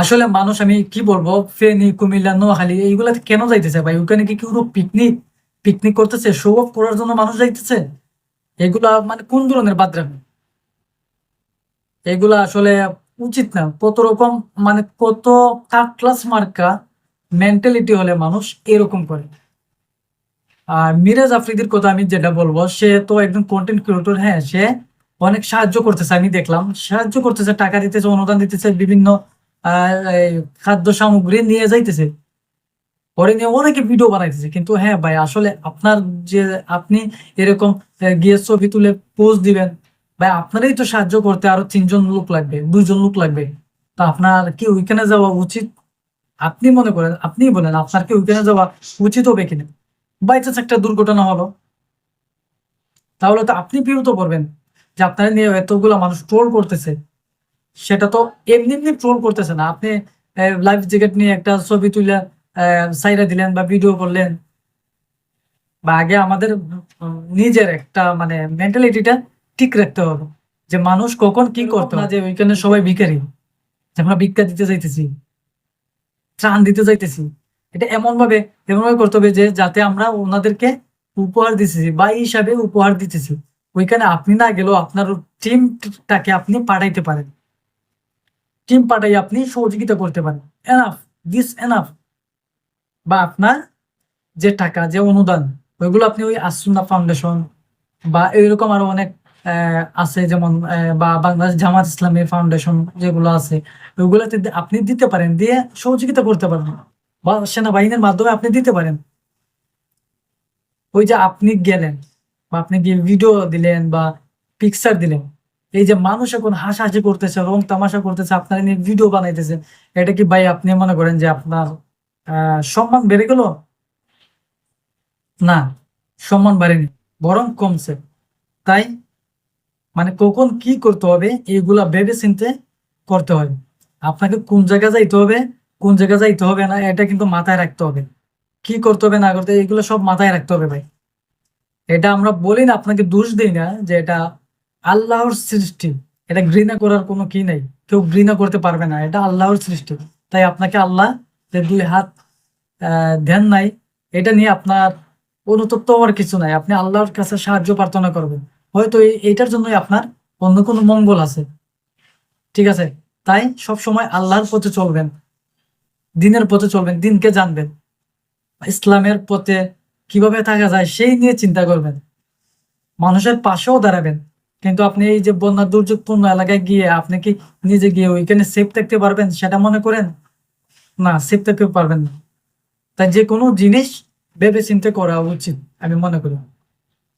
আসলে মানুষ, আমি কি বলব, ফেনী, কুমিল্লা, নোয়াখালী, এইগুলাতে কেন যাইতেছে ভাই? ওখানে কি কোনো পিকনিক পিকনিক করতেছে? শো অফ করার জন্য মানুষ যাইতেছে? এগুলা মানে কোন ধরনের বাদরামি? এগুলা আসলে উচিত না। কত রকম মানে কত থার্ড ক্লাস মার্কা মেন্টালিটি হলে মানুষ এরকম করে। আর মিরাজ আফ্রিদির কথা আমি যেটা বলব, সে তো একজন কন্টেন্ট ক্রিয়েটর হ্যাঁ সে অনেক সাহায্য করতেছে, আমি দেখলাম। সাহায্য করতেছে, টাকা দিতেছে, অনুদান দিতেছে বিভিন্ন খাদ্য সামগ্রী নিয়ে যাইতেছে। পরে নিয়ে অনেকে ভিডিও বানাইতেছে। কিন্তু হ্যাঁ ভাই, আসলে আপনার যে আপনি এরকম গিয়ে ছবি তুলে পোস্ট দিবেন, ভাই, আপনারই তো সাহায্য করতে আরও তিনজন লোক লাগবে, দুইজন লোক লাগবে। তো আপনার কি ওইখানে যাওয়া উচিত? আপনি মনে করেন আপনি বলেন, আপনার কি ওইখানে যাওয়া উচিত হবে কিনা? বাই চান্স একটা দুর্ঘটনা হলো। তাহলে তো আপনি বিরত করবেন যে আপনার নিয়ে এতগুলো মানুষ ট্রোল করতেছে। সেটা তো এমনি এমনি ট্রোল করতেছে না। আপনি লাইফ জ্যাকেট নিয়ে একটা ছবি তুলে সাইরা দিলেন বা ভিডিও করলেন। বা আগে আমাদের নিজের একটা মানে মেন্টালিটিটা ঠিক রাখতে হবে। যে মানুষ কখন কি করতে না যে ওইখানে সবাই ভিখারি। যে আমরা ভিক্ষা দিতে যাইতেছি। ত্রাণ দিতে যাইতেছি। এটা এমন ভাবে এমন ভাবে করতে হবে যে যাতে আমরা ওনাদেরকে উপহার দিতেছি বা হিসাবে উপহার দিতেছি। ওইখানে আপনি না গেলেও আপনার টিমটাকে আপনি পাঠাইতে পারেন। টিম পাঠাই আপনি সহযোগিতা করতে পারেন। এনাফ দিস এনাফ বা আপনার যে টাকা, যে অনুদান, ওইগুলো আপনি ওই আসুন্না ফাউন্ডেশন বা এইরকম আরও অনেক আছে যেমন বা বাংলাদেশ জামাত ইসলামী ফাউন্ডেশন যেগুলো আছে, ওইগুলোতে আপনি দিতে পারেন, দিয়ে সহযোগিতা করতে পারেন। বা সেনাবাহিনীর মাধ্যমে আপনি দিতে পারেন। ওই যে আপনি গেলেন, বা আপনি গিয়ে ভিডিও দিলেন বা পিকচার দিলেন এই যে মানুষ এখন হাসাহাসি করতেছে রং তামাশা করতেছে, আপনার নিয়ে ভিডিও বানাইতেছে। এটা কি ভাই আপনি মনে করেন যে আপনার সম্মান বেড়ে গেল? না, সম্মান বাড়েনি, বরং কমছে। তাই মানে কখন কি করতে হবে এইগুলা ভেবে চিনতে করতে হবে আপনাকে কোন জায়গা যাইতে হবে, কোন জায়গা যাইতে হবে না, এটা কিন্তু মাথায় রাখতে হবে। কি করতে হবে না করতে এগুলো সব মাথায় রাখতে হবে ভাই। এটা আমরা বলি না, আপনাকে দোষ দিই না যে এটা আল্লাহর সৃষ্টি। এটা ঘৃণা করার কোনো কি নাই। কেউ ঘৃণা করতে পারবে না। এটা আল্লাহর সৃষ্টি। তাই আপনাকে আল্লাহ যে দুই হাত ধ্যান নাই, এটা নিয়ে আপনার অনুতপ্ত হওয়ার কিছু নাই। আপনি আল্লাহর কাছে সাহায্য প্রার্থনা করবেন। হয়তো এইটার জন্যই আপনার অন্য কোনো মঙ্গল আছে। ঠিক আছে? তাই সব সময় আল্লাহর পথে চলবেন। দিনের পথে চলবেন। দিনকে জানবেন। ইসলামের পথে কীভাবে থাকা যায় সেই নিয়ে চিন্তা করবেন। মানুষের পাশেও দাঁড়াবেন। কিন্তু আপনি এই যে বন্যা দুর্যোগপূর্ণ এলাকায় গিয়ে আপনি কি নিজে গিয়ে ওইখানে সেফ থাকতে পারবেন সেটা মনে করেন? না সেফ থাকতে পারবেন না। তাই যে কোনো জিনিস ভেবে চিন্তে করা উচিত, আমি মনে করি।